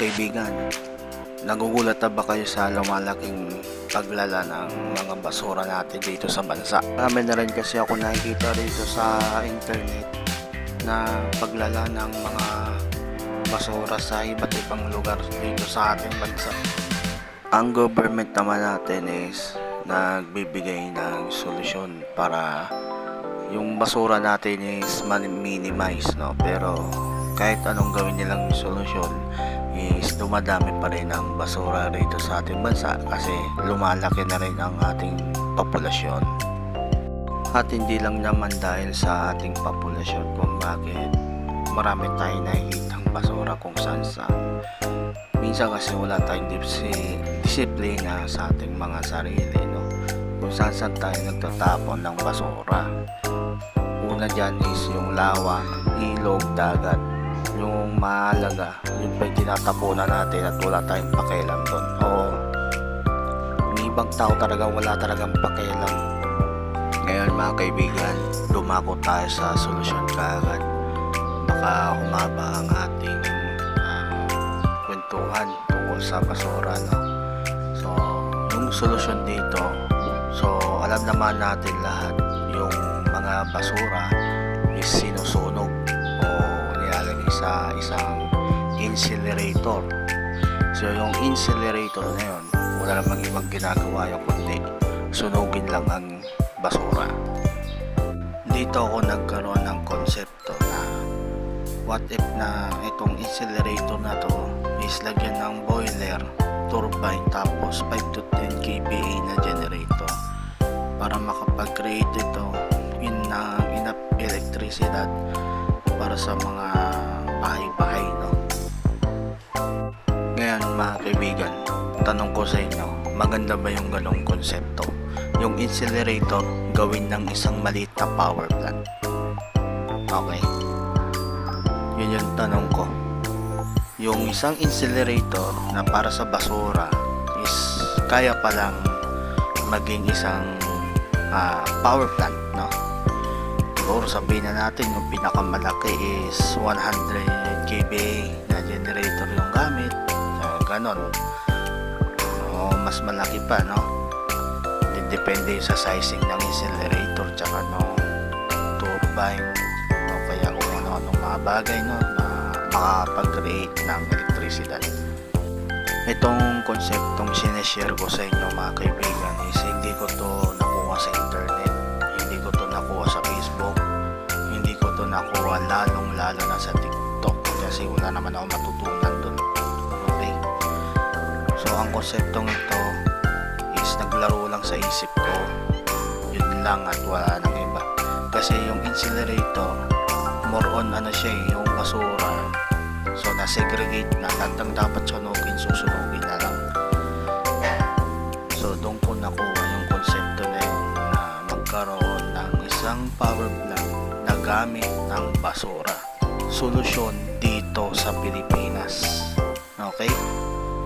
Kaibigan, nagugulat na ba kayo sa lumalaking paglala ng mga basura natin dito sa bansa? Marami na rin kasi ako nakikita rito sa internet na paglala ng mga basura sa iba't ibang lugar dito sa ating bansa. Ang government naman natin is nagbibigay ng solusyon para yung basura natin is minimize no pero kahit anong gawin nilang solusyon is dumadami pa rin ang basura rito sa ating bansa kasi lumalaki na rin ang ating populasyon. At hindi lang naman dahil sa ating populasyon kung bakit marami tayong nakikitang basura kung saan sa minsan kasi wala tayong disiplina sa ating mga sarili no? kung saan saan tayo nagtatapon ng basura una dyan is yung lawa, ilog, dagat yung mahalaga yun pa yung tinatapunan natin at wala tayong pakialam doon oo. May ibang tao talaga wala talagang pakialam. Ngayon mga kaibigan dumako tayo sa solusyon kaagad. Baka humaba ang ating ah, kwentuhan tungkol sa basura no? so yung solusyon dito so alam naman natin lahat yung mga basura is sinusunog incinerator. So yung incinerator na yun, wala namang ibang ginagawa yung kundi sunugin lang ang basura. Dito ako nagkaroon ng konsepto na what if na itong incinerator na to is lagyan ng boiler, turbine tapos 5 to 10 kVA na generator para makapag-create ito in na enough electricity para sa mga bahay-bahay mga kaibigan tanong ko sa inyo maganda ba yung ganong konsepto? Yung incinerator gawin ng isang maliit na power plant. Okay. Yun yung tanong ko. Yung isang incinerator na para sa basura is kaya palang maging isang ah, power plant no? Siguro sabihin na natin yung pinakamalaki is 100 kVA na generator yung gamit ganon. O mas malaki pa no? Depende sa sizing ng incinerator tsaka no turbine. O kaya kung ano anong mga bagay no na makapag-create ng elektrisidad itong konseptong sineshare ko sa inyo mga kaibigan is hindi ko to nakuha sa internet. Hindi ko to nakuha sa Facebook. Hindi ko to nakuha lalong lalo na sa TikTok. Kasi wala naman ako matutunan so ang konseptong ito is naglaro lang sa isip ko. Yun lang at wala nang iba. Kasi yung incinerator more on ano siya eh, yung basura. So na-segregate na lahat ng dapat sunugin susunugin na lang. So doon ko nakuha yung konsepto na yun na magkaroon ng isang power plant na gamit ng basura. Solusyon dito sa Pilipinas. Okay